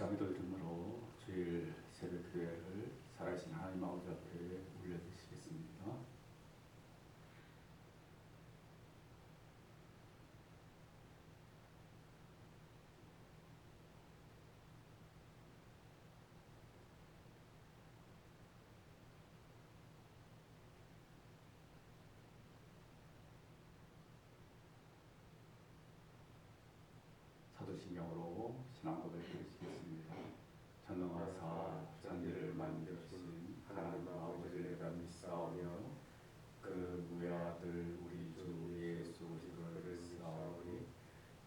자비도 이름으로 주일 새벽 교회를 살아계신 하나님 아버지 앞에 올려드리겠습니다. 사도 신경으로 신앙 고백을 드리겠습니다. 전능하사 천지를 만드신 하나님 아버지를 믿사오며 그 무야들 우리 주 예수 그리스도를 사오니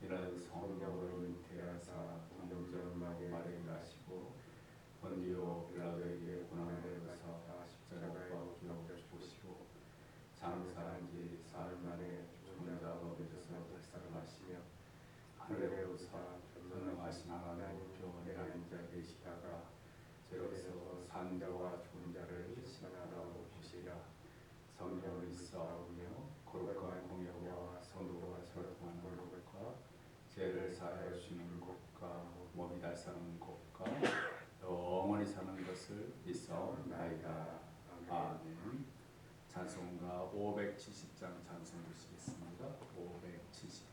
이는 성령으로 잉태하사 동정마에 말행하시고 본디오 빌라도에게 고난을 받으사 십자가에 못 박혀 죽으시고 장사한 지 사흘 만에 존자 먹여져서 살아나시며 하늘에 오사 전능하신 하나님 우편에 앉아 계시다가 저로서 산자와 죽은 자를 신하라고 보시라 성령을 있사오며 거룩한 공예와 성도와 절통한 걸로과 죄를 사하여 주는 것과 몸이 다 사는 것과 영원히 사는 믿사옵나이다 아멘 찬송가 570장 찬송 주시겠습니다. 570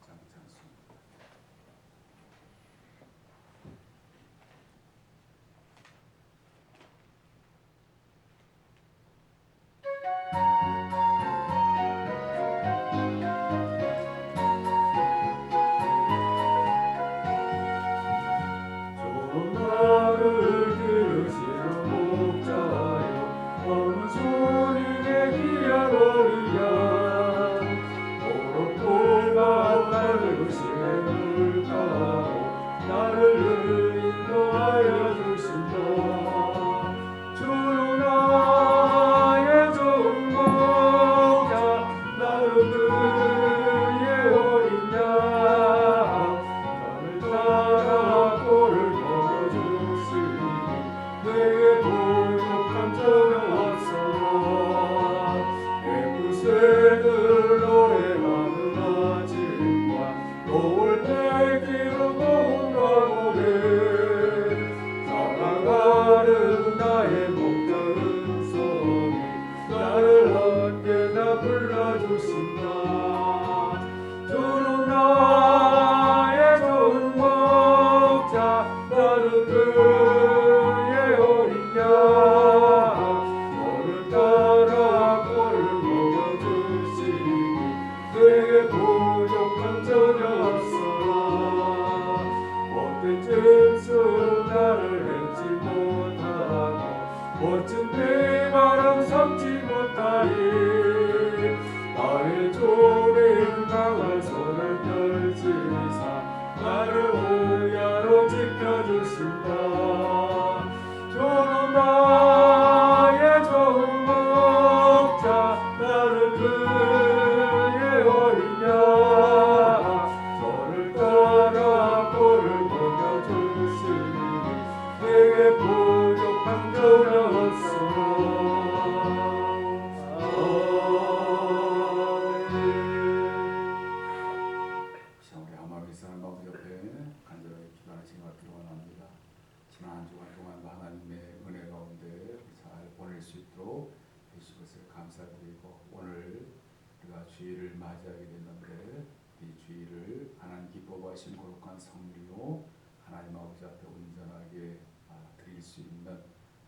주일을 맞이하게 됐는데 이 주일을 하나님 기뻐하신 거룩한 성리로 하나님 아버지 앞에 온전하게 아, 드릴 수 있는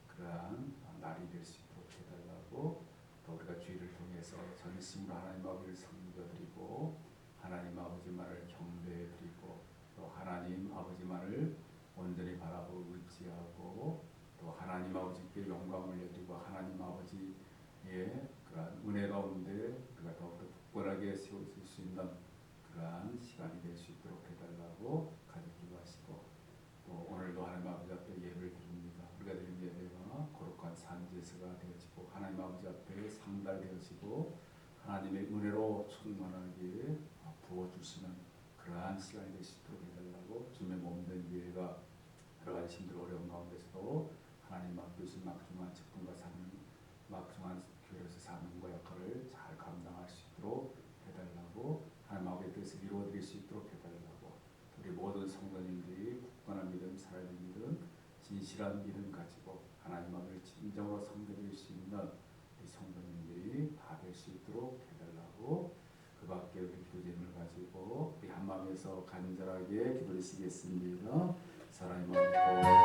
그러한 아, 날이 될 수 있도록 해달라고 또 우리가 주일을 통해서 전심으로 하나님 아버지를 섬겨드리고 하나님 아버지만을 경배해드리고 또 하나님 아버지만을 온전히 바라보고 의지하고 또 하나님 아버지께 영광을 올려드리고 하나님 아버지의 그러한 은혜 가운데 우리가 더욱더 굳건하게 세워질 수 있는 그러한 시간이 될 수 있도록 해달라고 간절히 기도하시고 또 오늘도 하나님 아버지 앞에 예배를 드립니다. 우리가 드린 예배가 거룩한 산제사가 되어지고 하나님 아버지 앞에 상달되어지고 하나님의 은혜로 충만하게 부어주시는 그러한 시간이 될 수 있도록 해달라고 주님의 몸된 교회가 여러 가지 힘들 어려운 가운데서도 하나님 맡기신 막중한 직분과 사는 막중한 교회에서 사는 과 역할을 잘 감당할 수 있도록 해달라고 하나님 아버지의 이루어드릴 수 있도록 해달라고 우리 모든 성도님들이 굳건한 믿음 살아야 될 믿음 진실한 믿음 가지고 하나님 앞을 진정으로 섬겨드릴 수 있는 우리 성도님들이 다 될 수 있도록 해달라고 그 밖에 우리 교제를 가지고 우리 한 마음에서 간절하게 기도드리시겠습니다. 사랑의 하나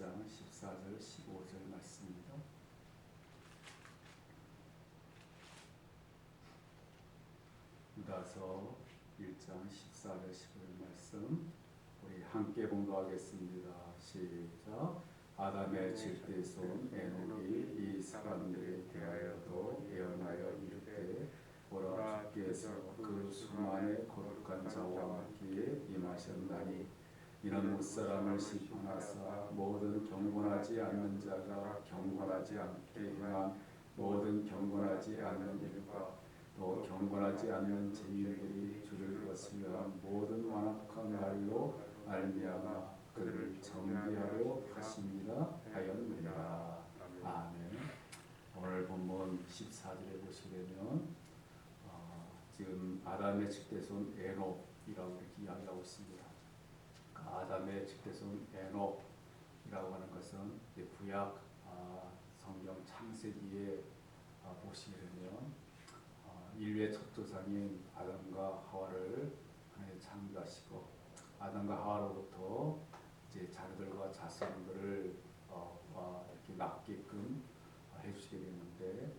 1장 14절 15절 말씀입니다. 유다서 1장 14절 15절 말씀 우리 함께 공부하겠습니다. 시작. 아담의 온 에녹이 이 사람들에 대하여도 예언하여 이르되 보라 주께서 그 수만의 거룩한 자와 함께 임하셨나니 이는 무사람을 심판하사 모든 경건하지 않는 자가 경건하지 않게 행한 모든 경건하지 않는 일과 또 경건하지 않는 죄인들이 주를 거스려 모든 완악한 말로 알미암아 그를 정죄하려 하십니다 하였느니라. 아멘. 오늘 본문 14절에 보시게 되면 어, 지금 아담의 측대손 에녹이라고 이렇게 이야기하고 있습니다. 그 아담의 측대손 에녹이라고 하는 것은 구약 아, 성경 창세기에 아, 보시게 되면 어, 인류의 첫 조상인 아담과 하와를 하나님 창조하시고 아담과 하와로부터 이제 자녀들과 자손들을 어, 어, 이렇게 낳게끔 해주시게 됐는데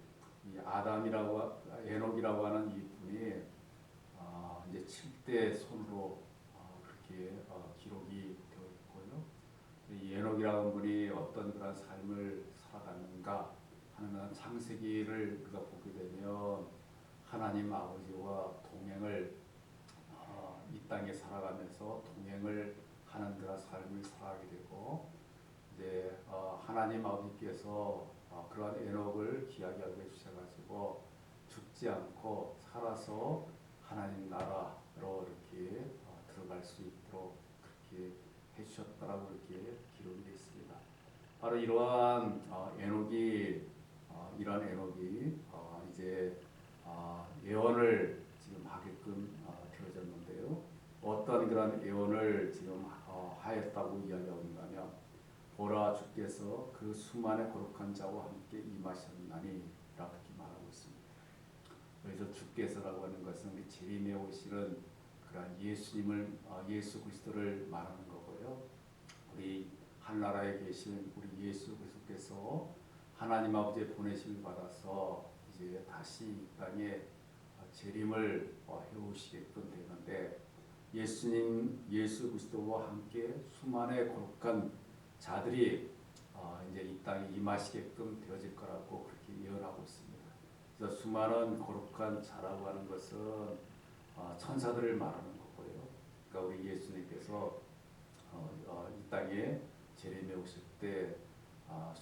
이 아담이라고 하- 에녹이라고 하는 이 분이 어, 이제 7대 손으로 어, 그렇게 어, 기록이 되어 있고요. 이 에녹이라는 분이 어떤 그런 삶을 살아갔는가 하는 그런 창세기를 우리가 보게 되면 하나님 아버지와 동행을 어, 이 땅에 살아가면서 동행을 하는 그런 삶을 살아가게 되고 이제 어, 하나님 아버지께서 어, 그러한 에녹을 귀하게 하게 주셔가지고 죽지 않고 살아서 하나님 나라로 이렇게 어, 들어갈 수 있도록 그렇게 해주셨다라고 이렇게 기록이 되어 있습니다. 바로 이러한 어, 에녹이 어, 이러한 에녹이 어, 이제 어, 예언을 지금 하게끔 어, 되어졌는데요. 어떤 그런 예언을 지금 어, 하였다고 이야기하고 있냐면 보라 주께서 그 수많은 거룩한 자와 함께 임하셨나니 라고 이렇게 말하고 있습니다. 그래서 주께서라고 하는 것은 우리 재림에 오시는 그런 예수님을 어, 예수 그리스도를 말하는 거고요. 우리 한나라에 계신 우리 예수 그리스도께서 하나님 아버지의 보내심을 받아서 이제 다시 이 땅에 어, 재림을 어, 해오시게끔 되는데 예수님 예수 그리스도와 함께 수많은 거룩한 자들이 어, 이제 이 땅에 임하시게끔 되어질 거라고 그렇게 예언하고 있습니다. 그래서 수많은 거룩한 자라고 하는 것은 어, 천사들을 말하는 거고요. 그러니까 우리 예수님께서 이 땅에 재림에 오실 때 아,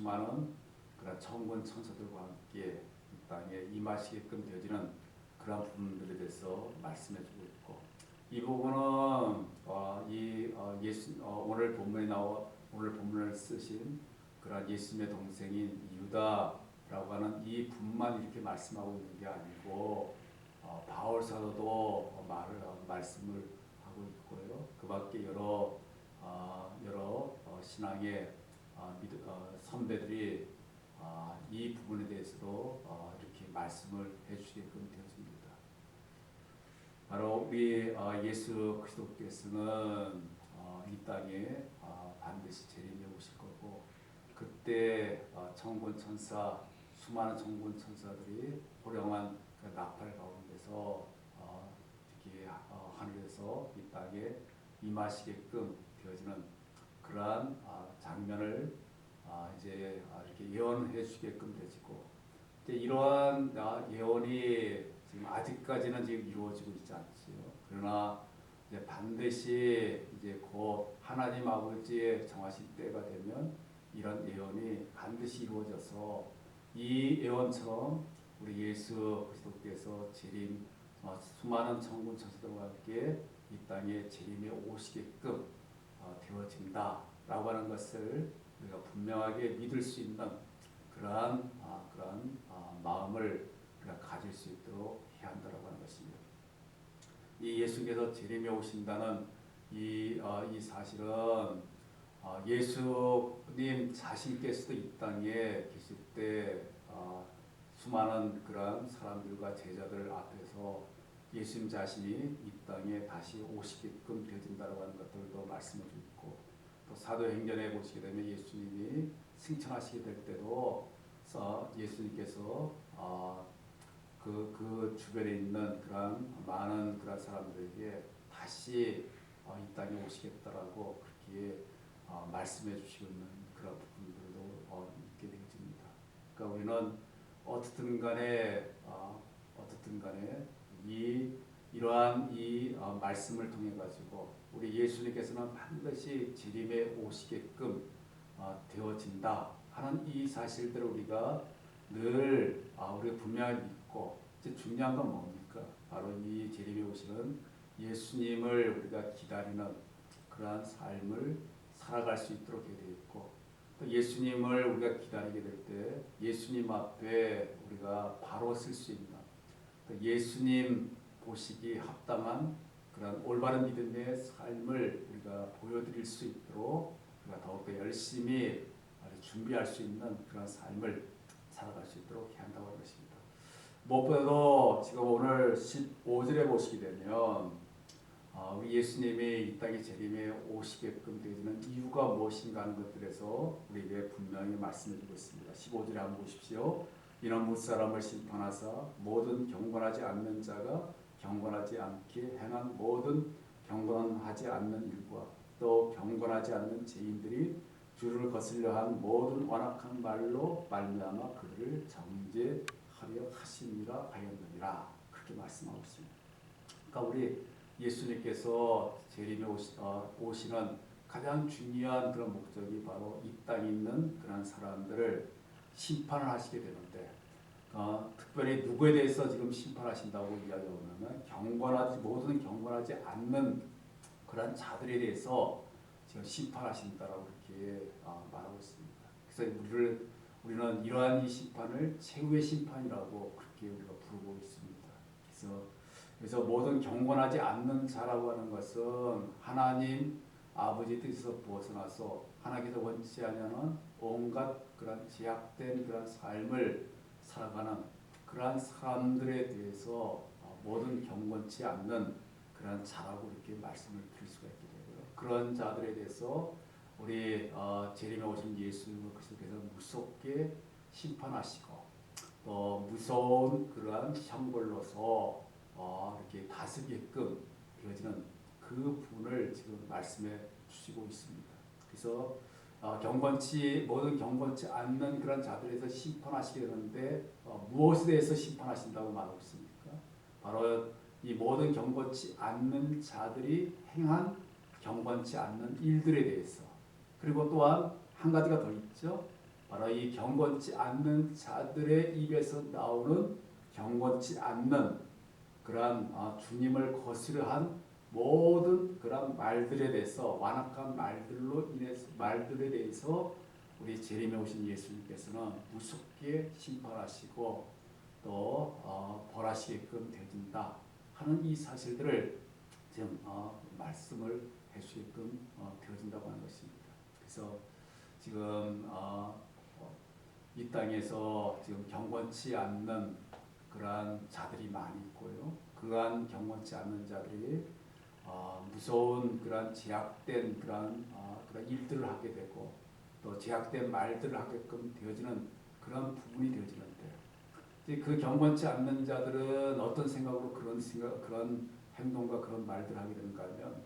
수많은 그런 천군 천사들과 함께 이 땅에 임하시게끔 되어지는 그런 부분들에 대해서 말씀해주고 있고 이 부분은 어, 이 어, 예수 어, 오늘 본문에 나와 오늘 본문을 쓰신 그런 예수님의 동생인 유다라고 하는 이 분만 이렇게 말씀하고 있는 게 아니고 어, 바울 사도도 어, 말을 어, 말씀을 하고 있고요. 그밖에 여러 어, 여러 어, 신앙의 어, 믿, 어, 선배들이 어, 이 부분에 대해서도 어, 이렇게 말씀을 해주시게끔 되었습니다. 바로 우리 어, 예수 그리스도께서는 어, 이 땅에 어, 반드시 재림에 오실 거고 그때 어, 천군 천사 수많은 천군 천사들이 호령한 그 나팔 가운데서 어, 이렇게 어, 하늘에서 이 땅에 임하시게끔 되어지는 그러한 어, 장면을 어, 이제 어, 이렇게 예언해 주시게끔 되지고 이러한 아, 예언이 지금 아직까지는 지금 이루어지고 있지 않지요. 그러나 이제 반드시 이제 곧 하나님 아버지의 정하신 때가 되면 이런 예언이 반드시 이루어져서 이 예언처럼 우리 예수 그리스도께서 재림 어, 수많은 천군 천사들과 함께 이 땅에 재림에 오시게끔 어, 되어진다라고 하는 것을 우리가 분명하게 믿을 수 있는 그러한 아, 그러한 아, 마음을 우리가 가질 수 있도록 해야 한다라고 하는 것입니다. 이 예수께서 재림에 오신다는 이, 어, 이 사실은 어, 예수님 자신께서도 이 땅에 계실 때 어, 수많은 그런 사람들과 제자들 앞에서 예수님 자신이 이 땅에 다시 오시게끔 되어진다고 하는 것들도 말씀해 주고 사도행전에 보시게 되면 예수님이 승천하시게 될 때도 서 예수님께서 어, 그, 그 주변에 있는 그런 많은 그런 사람들에게 다시 어, 이 땅에 오시겠다라고 그렇게 어, 말씀해 주시고 있는 그런 부분들도 어, 있게 되어집니다. 그러니까 우리는 어떻든 간에 어, 어떻든 간에 이 이러한 이 어, 말씀을 통해 가지고 우리 예수님께서는 반드시 재림에 오시게끔 어, 되어진다 하는 이 사실들을 우리가 늘 아, 우리가 분명히 믿고 이제 중요한 건 뭡니까? 바로 이 재림에 오시는 예수님을 우리가 기다리는 그러한 삶을 살아갈 수 있도록 되어 있고 또 예수님을 우리가 기다리게 될 때 예수님 앞에 우리가 바로 쓸 수 있는 또 예수님 보시기 합당한 그런 올바른 믿음의 삶을 우리가 보여드릴 수 있도록 우리가 더욱더 열심히 준비할 수 있는 그런 삶을 살아갈 수 있도록 해야 한다고 하는 것입니다. 무엇보다도 지금 오늘 15절에 보시게 되면 아, 우리 예수님이 이 땅에 재림에 오시게끔 되는 이유가 무엇인가 하는 것들에서 우리에게 분명히 말씀해주고 있습니다. 15절에 한번 보십시오. 이는 무사람을 심판하사 모든 경건하지 않는 자가 경건하지 않게 행한 모든 경건하지 않는 일과 또 경건하지 않는 죄인들이 주를 거슬려 한 모든 완악한 말로 말미암아 그들을 정죄하려 하심이라 하였느니라 그렇게 말씀하고 있습니다. 그러니까 우리 예수님께서 재림에 어, 오시는 가장 중요한 그런 목적이 바로 이 땅에 있는 그런 사람들을 심판을 하시게 되는데 어, 특별히 누구에 대해서 지금 심판하신다고 이야기하면 경건하지 모든 경건하지 않는 그런 자들에 대해서 지금 심판하신다라고 이렇게 어, 말하고 있습니다. 그래서 우리를 우리는 이러한 이 심판을 최후의 심판이라고 그렇게 우리가 부르고 있습니다. 그래서 그래서 모든 경건하지 않는 자라고 하는 것은 하나님 아버지 뜻에서 벗어나서 하나님께서 원치 않냐는 온갖 그런 제약된 그런 삶을 살아가는 그러한 사람들에 대해서 어, 모든 경건치 않는 그런 자라고 이렇게 말씀을 드릴 수가 있게 되고요. 그런 자들에 대해서 우리 어, 재림에 오신 예수 그리스도께서 무섭게 심판하시고 또 무서운 그러한 형벌로서 어, 이렇게 다스게끔 되어지는 그 부분을 지금 말씀해 주시고 있습니다. 그래서 어, 경건치 모든 경건치 않는 그런 자들에서 심판하시게 되는데 어, 무엇에 대해서 심판하신다고 말하고 있습니까? 바로 이 모든 경건치 않는 자들이 행한 경건치 않는 일들에 대해서 그리고 또한 한 가지가 더 있죠. 바로 이 경건치 않는 자들의 입에서 나오는 경건치 않는 그러한 어, 주님을 거스르한 모든 그런 말들에 대해서 완악한 말들로 인해서 말들에 대해서 우리 재림에 오신 예수님께서는 무섭게 심판하시고 또 어, 벌하시게끔 되진다 하는 이 사실들을 지금 어, 말씀을 해주게끔 어, 되어진다고 하는 것입니다. 그래서 지금 어, 어, 이 땅에서 지금 경건치 않는 그러한 자들이 많이 있고요. 그러한 경건치 않는 자들이 어, 무서운 그런 제약된 그런 어, 그런 일들을 하게 되고 또 제약된 말들을 하게끔 되어지는 그런 부분이 되어지는데 그 경건치 않는 자들은 어떤 생각으로 그런 생각 그런 행동과 그런 말들을 하게 되는가 하면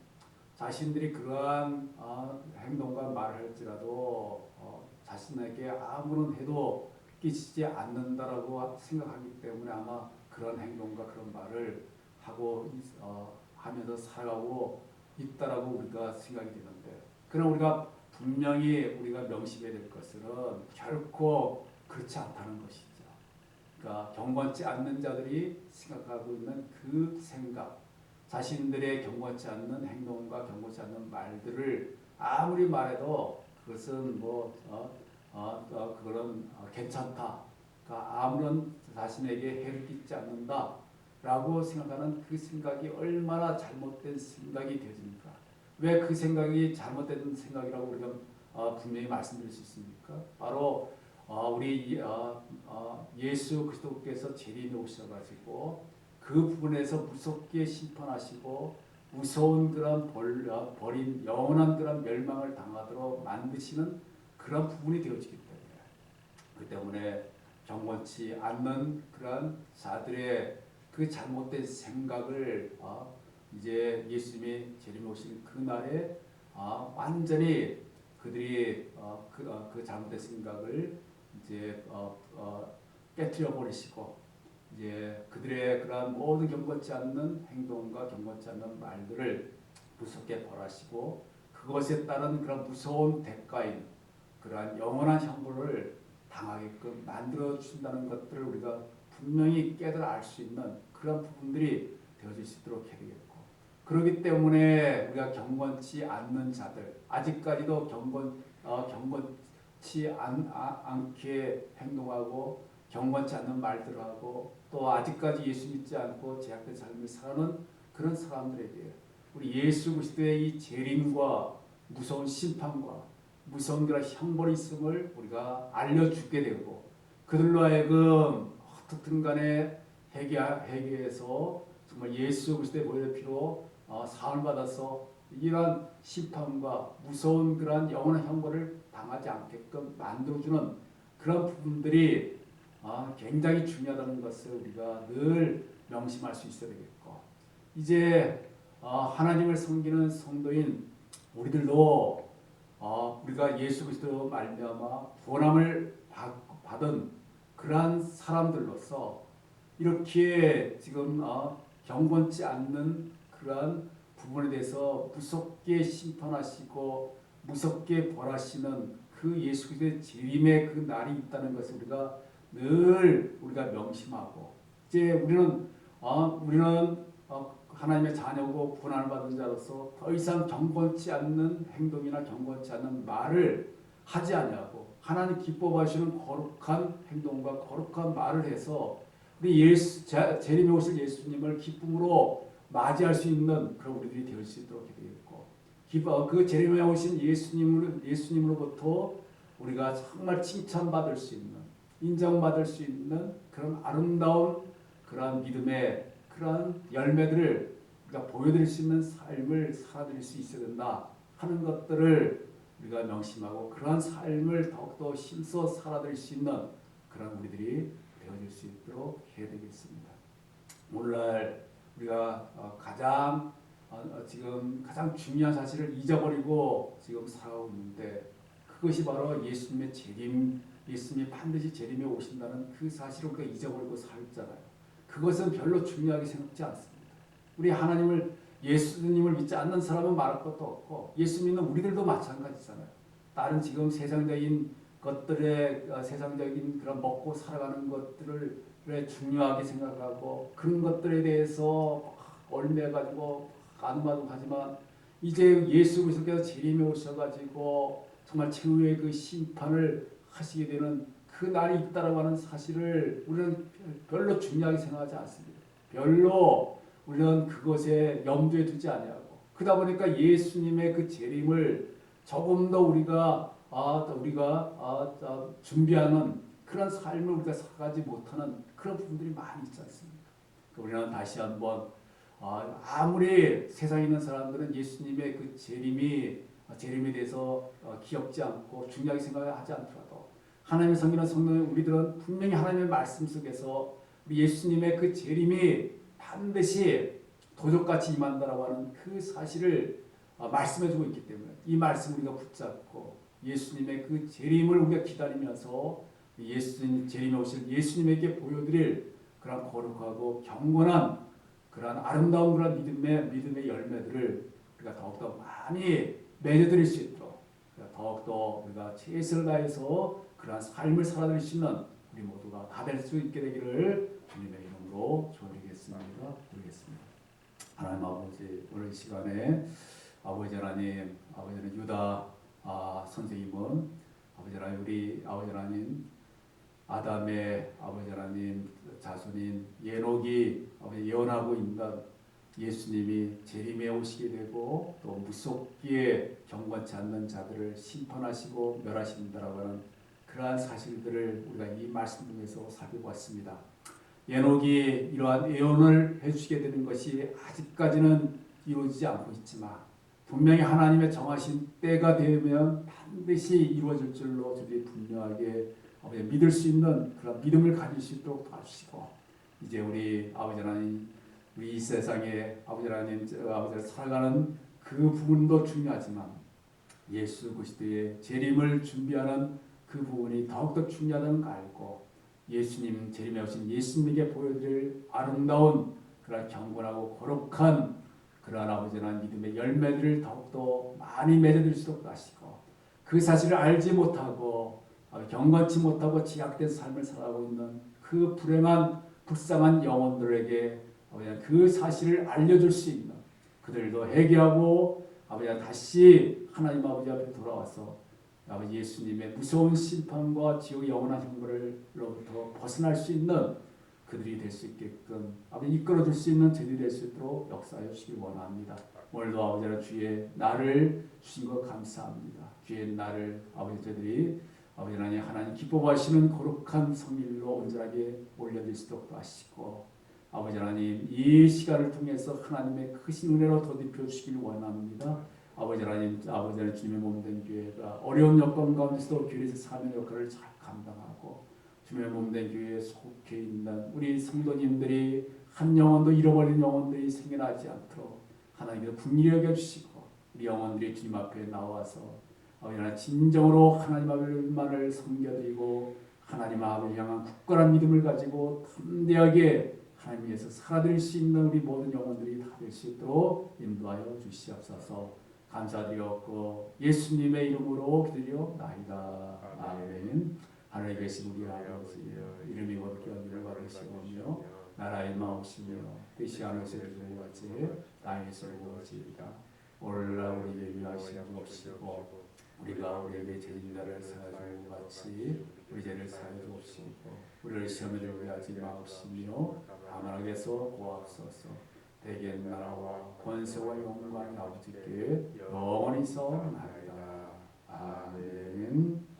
자신들이 그러한 어, 행동과 말을 할지라도 어, 자신에게 아무런 해도 끼치지 않는다라고 생각하기 때문에 아마 그런 행동과 그런 말을 하고 있- 어, 하면서 살아가고 있다라고 우리가 생각이 되는데 그럼 우리가 분명히 우리가 명심해야 될 것은 결코 그렇지 않다는 것이죠. 그러니까 경건치 않는 자들이 생각하고 있는 그 생각, 자신들의 경건치 않는 행동과 경건치 않는 말들을 아무리 말해도 그것은 뭐 어, 어, 어, 그거는 어, 괜찮다. 그러니까 아무런 자신에게 해를 끼치지 않는다. 라고 생각하는 그 생각이 얼마나 잘못된 생각이 되어집니까? 왜 그 생각이 잘못된 생각이라고 우리가 어, 분명히 말씀드릴 수 있습니까? 바로 어, 우리 이- 어, 어, 예수 그리스도께서 재림에 오셔가지고 그 부분에서 무섭게 심판하시고 무서운 그런 벌, 어, 버린 영원한 그런 멸망을 당하도록 만드시는 그런 부분이 되어지기 때문에 그 때문에 경건치 않는 그런 자들의 그 잘못된 생각을 어, 이제 예수님이 재림에 오신 그날에 어, 완전히 그들이 어, 그, 어, 그 잘못된 생각을 이제 어, 어, 깨뜨려 버리시고 이제 그들의 그러한 모든 경건치 않는 행동과 경건치 않는 말들을 무섭게 벌하시고 그것에 따른 그런 무서운 대가인 그러한 영원한 형벌을 당하게끔 만들어 준다는 것들을 우리가 분명히 깨달아 알 수 있는 그런 부분들이 되어질 수 있도록 해야 되겠고. 그렇기 때문에 우리가 경건치 않는 자들 아직까지도 경건 어, 경건치 않, 아, 않게 행동하고 경건치 않는 말들을 하고 또 아직까지 예수 믿지 않고 제약된 삶을 살아는 그런 사람들에게 우리 예수 그리스도의 이 재림과 무서운 심판과 무서운 그런 형벌이 있음을 우리가 알려주게 되고 그들로 하여금 어떻든 간에 회개 회개해서 정말 예수 그리스도의 보혈의 피로 어, 사함을 받아서 이러한 심판과 무서운 그러한 영원한 형벌을 당하지 않게끔 만들어주는 그런 부분들이 아, 굉장히 중요하다는 것을 우리가 늘 명심할 수 있어야 되겠고 이제 어, 하나님을 섬기는 성도인 우리들도 어, 우리가 예수 그리스도 말미암아 구원함을 받- 받은 그러한 사람들로서 이렇게 지금 어, 경건치 않는 그러한 부분에 대해서 무섭게 심판하시고 무섭게 벌하시는 그 예수 그리스도의 재림의 그 날이 있다는 것을 우리가 늘 우리가 명심하고 이제 우리는 어, 우리는 어, 하나님의 자녀고 고난을 받은 자로서 더 이상 경건치 않는 행동이나 경건치 않는 말을 하지 아니하고 하나님 기뻐하시는 거룩한 행동과 거룩한 말을 해서 우리 예수 제- 재림에 오실 예수님을 기쁨으로 맞이할 수 있는 그런 우리들이 될 수 있도록 되겠고 그 재림에 오신 예수님으로 예수님으로부터 우리가 정말 칭찬받을 수 있는 인정받을 수 있는 그런 아름다운 그러한 믿음의 그러한 열매들을 우리가 보여드릴 수 있는 삶을 살아드릴 수 있어야 된다 하는 것들을 우리가 명심하고 그러한 삶을 더욱더 힘써 살아드릴 수 있는 그런 우리들이 되어질 수 있도록 해야 되겠습니다. 오늘날 우리가 어, 가장 어, 어, 지금 가장 중요한 사실을 잊어버리고 지금 살아오고 있는데 그것이 바로 예수님의 재림, 예수님이 반드시 재림에 오신다는 그 사실을 우리가 잊어버리고 살잖아요. 그것은 별로 중요하게 생각지 않습니다. 우리 하나님을 예수님을 믿지 않는 사람은 말할 것도 없고 예수 믿는 우리들도 마찬가지잖아요. 다른 지금 세상적인 것들의 어, 세상적인 그런 먹고 살아가는 것들을 왜 중요하게 생각하고 그런 것들에 대해서 얼매 가지고 아둥바둥하지만 이제 예수 그리스도께서 재림에 오셔가지고 정말 최후의 그 심판을 하시게 되는 그 날이 있다라고 하는 사실을 우리는 별로 중요하게 생각하지 않습니다. 별로 우리는 그것에 염두에 두지 아니하고 그러다 보니까 예수님의 그 재림을 조금 더 우리가 아 우리가 아, 아, 준비하는 그런 삶을 우리가 살아가지 못하는 그런 부분들이 많이 있지 않습니까? 우리는 다시 한번 아, 아무리 세상에 있는 사람들은 예수님의 그 재림이 재림에 대해서 어, 기억지 않고 중요하게 생각하지 않더라도 하나님의 성기는 성도인 우리들은 분명히 하나님의 말씀 속에서 예수님의 그 재림이 반드시 도적같이 임한다라고 하는 그 사실을 어, 말씀해주고 있기 때문에 이 말씀 우리가 붙잡고 예수님의 그 재림을 우리가 기다리면서 예수님 재림에 오실 예수님에게 보여드릴 그런 거룩하고 경건한 그러한 아름다운 그런 믿음의 믿음의 열매들을 우리가 더욱더 많이 맺어드릴 수 있도록 더욱더 우리가 최선을 다해서 그러한 삶을 살아낼 수 있는 우리 모두가 다 될 수 있게 되기를 주님의 이름으로 축원드리겠습니다. 드리겠습니다. 하나님 아버지 오늘 이 시간에 아버지 하나님 아버지 하나님 유다 아, 선생님은 아버지 하나님 우리 아버지 하나님 아담의 아버지 하나님 자손인 예녹이 아버지 예언하고 있는 예수님이 재림에 오시게 되고 또 무섭게 경건치 않는 자들을 심판하시고 멸하신다라고 하는 그러한 사실들을 우리가 이 말씀 중에서 살펴봤습니다. 예녹이 이러한 예언을 해주시게 되는 것이 아직까지는 이루어지지 않고 있지만 분명히 하나님의 정하신 때가 되면 반드시 이루어질 줄로 저들이 분명하게 아버지 믿을 수 있는 그런 믿음을 가질 수 있도록 도와주시고 이제 우리 아버지 하나님 우리 이 세상에 아버지 하나님 저 아버지 살아가는 그 부분도 중요하지만 예수 그리스도의 재림을 준비하는 그 부분이 더욱더 중요하다는 걸 알고 예수님 재림에 오신 예수님에게 보여드릴 아름다운 그러한 경건하고 거룩한 그러한 아버지 하나님 믿음의 열매들을 더욱더 많이 맺어들 수 있도록 하시고 그 사실을 알지 못하고 아버지 경건치 못하고 지약된 삶을 살아가고 있는 그 불행한 불쌍한 영혼들에게 아버지 그 사실을 알려줄 수 있는 그들도 회개하고 아버지 다시 하나님 아버지 앞에 돌아와서 아버지 예수님의 무서운 심판과 지옥의 영원한 형벌로부터 벗어날 수 있는 그들이 될 수 있게끔 아버지 이끌어줄 수 있는 저들이 될 수 있도록 역사해 주시기 원합니다. 오늘도 아버지 하나님 주의 나를 주신 것 감사합니다. 주의 나를 아버지 저들이 아버지 하나님 하나님 기뻐하시는 거룩한 성일로 온전하게 올려드릴 수 있도록 하시고 아버지 하나님 이 시간을 통해서 하나님의 크신 은혜로 더딥혀 주시길 원합니다. 아버지 하나님 아버지 하나님 주님의 몸된 교회가 어려운 여건 가운데서도 교회에서 사는 역할을 잘 감당하고 주님의 몸된 교회에 속해 있는 우리 성도님들이 한 영혼도 잃어버린 영혼들이 생겨나지 않도록 하나님께서 긍휼히 여겨 주시고 우리 영혼들이 주님 앞에 나와서 아버지 하나님 진정으로 하나님 아버지만을 섬겨드리고 하나님 아버지 향한 굳건한 믿음을 가지고 담대하게 하나님 위해서 살아드릴 수 있는 우리 모든 영혼들이 다 될 수 있도록 인도하여 주시옵소서. 감사드렸고 예수님의 이름으로 기드려나이다. 아멘 하늘에 계신 우리 아버지 이름이 거룩히 여기를 받으시오며 나라의 마옵시며 뜻이 하늘에서 이루어진 땅에서 이루어지이다 오늘날 우리에게 위하시고 주옵시고 우리가 우리에게 죄인들을 사하는 것 같이 우리 죄를 사하여 주옵시고 우리를 시험에 들게 하지 마옵시며 다만 하게서 고하옵소서. 대개 나라와 권세와 영광이 아버지께 영원히 있어나이다 아멘